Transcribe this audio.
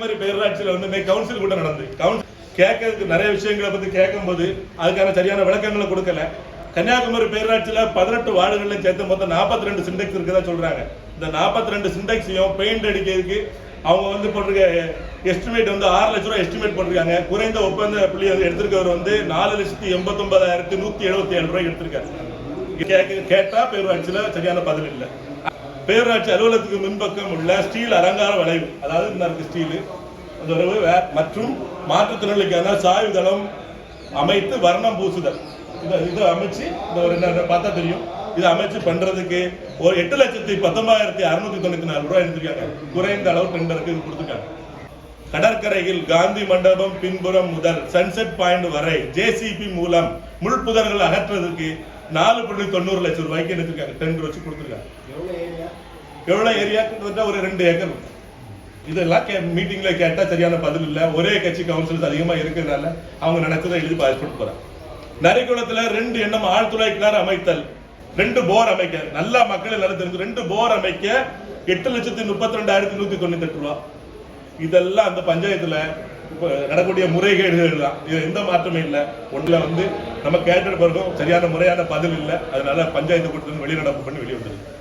கன்னியாகுமரி பேரூராட்சியில வந்து இன்னைக்கு கவுன்சில் கூட நடந்து. கவுன்சில் கேட்கறதுக்கு நிறைய விஷயங்களை பத்தி கேட்கும்போது அதுக்கான சரியான விளக்கங்களை கொடுக்கல. கன்னியாகுமரி பேரூராட்சியில பதினெட்டு வார்டுகளில் சேர்த்து மொத்தம் 42 ரெண்டு சிண்டெக்ஸ் இருக்குதா சொல்றாங்க. இந்த 42 ரெண்டு சிண்டெக்ஸையும் பெயிண்ட் அடிக்கிறதுக்கு அவங்க வந்து போட்டிருக்க எஸ்டிமேட் வந்து ஆறு லட்ச ரூபா எஸ்டிமேட் போட்டிருக்காங்க. குறைந்த ஒப்பந்த புள்ளி வந்து எடுத்திருக்கவர் வந்து நாலு லட்சத்தி எண்பத்தொன்பதாயிரத்தி நூத்தி எழுபத்தி ஏழு ரூபாய் எடுத்திருக்காரு. கேட்க கேட்டா பேரூராட்சியில சரியான பதில் இல்லை. பேரூராட்சி அலுவலகத்துக்கு முன்பக்கம் உள்ள ஸ்டீல் அலங்கார வளைவு அதாவது இந்த இருக்கு ஸ்டீலு அந்த உறவு வே- மற்றும் மாற்றுத்திறனாளிக்கான சாய்வுதளம் அமைத்து வர்ணம் பூசுதல். இதை இதை அமைச்சு இந்த ஒரு என்ன பார்த்தா தெரியும். இதை அமைச்சு பண்றதுக்கு ஒரு எட்டு லட்சத்தி பத்தொன்பதாயிரத்தி அறுநூத்தி தொண்ணூத்தி நாலு ரூபாய் எடுத்திருக்காங்க குறைந்த அளவு டெண்டருக்கு இது கொடுத்துருக்காங்க. கடற்கரையில் காந்தி மண்டபம் பின்புறம் முதல் சன்செட் பாயிண்ட் வரை ஜேசிபி மூலம் முள்புதர்கள் அகற்றுவதற்கு நாலு புள்ளி தொண்ணூறு லட்சம் ரூபாய்க்கு எடுத்திருக்காங்க. டெண்டர் வச்சு கொடுத்துருக்காங்க. எவ்வளவு ஏரியா கிட்டத்தட்ட ஒரு ரெண்டு ஏக்கர் இதெல்லாம் கே மீட்டிங்ல கேட்டால் சரியான பதில் இல்லை. ஒரே கட்சி கவுன்சில்ஸ் அதிகமா இருக்கிறதுனால அவங்க நினைச்சதை எழுதி பாதிச்சுட்டு போகிறாங்க நரிக்குளத்தில் ரெண்டு எண்ணம் ஆழ்துளை கிணறு அமைத்தல் ரெண்டு போர் அமைக்க. நல்லா மக்கள் எல்லாரும் தெரிஞ்சு ரெண்டு போர் அமைக்க எட்டு லட்சத்தி முப்பத்தி ரெண்டாயிரத்தி நூத்தி தொண்ணூத்தி எட்டு ரூபா. இதெல்லாம் அந்த பஞ்சாயத்துல நடக்கூடிய நடக்கக்கூடிய முறைகேடுகள் தான் இது எந்த மாற்றமும் இல்லை. ஒண்ணுல வந்து நம்ம கேட்ட பிறகும் சரியான முறையான பதில் இல்லை. அதனால பஞ்சாயத்து கூட்டத்தில் வெளிநடப்பு பண்ணி வெளியே வந்துருக்கு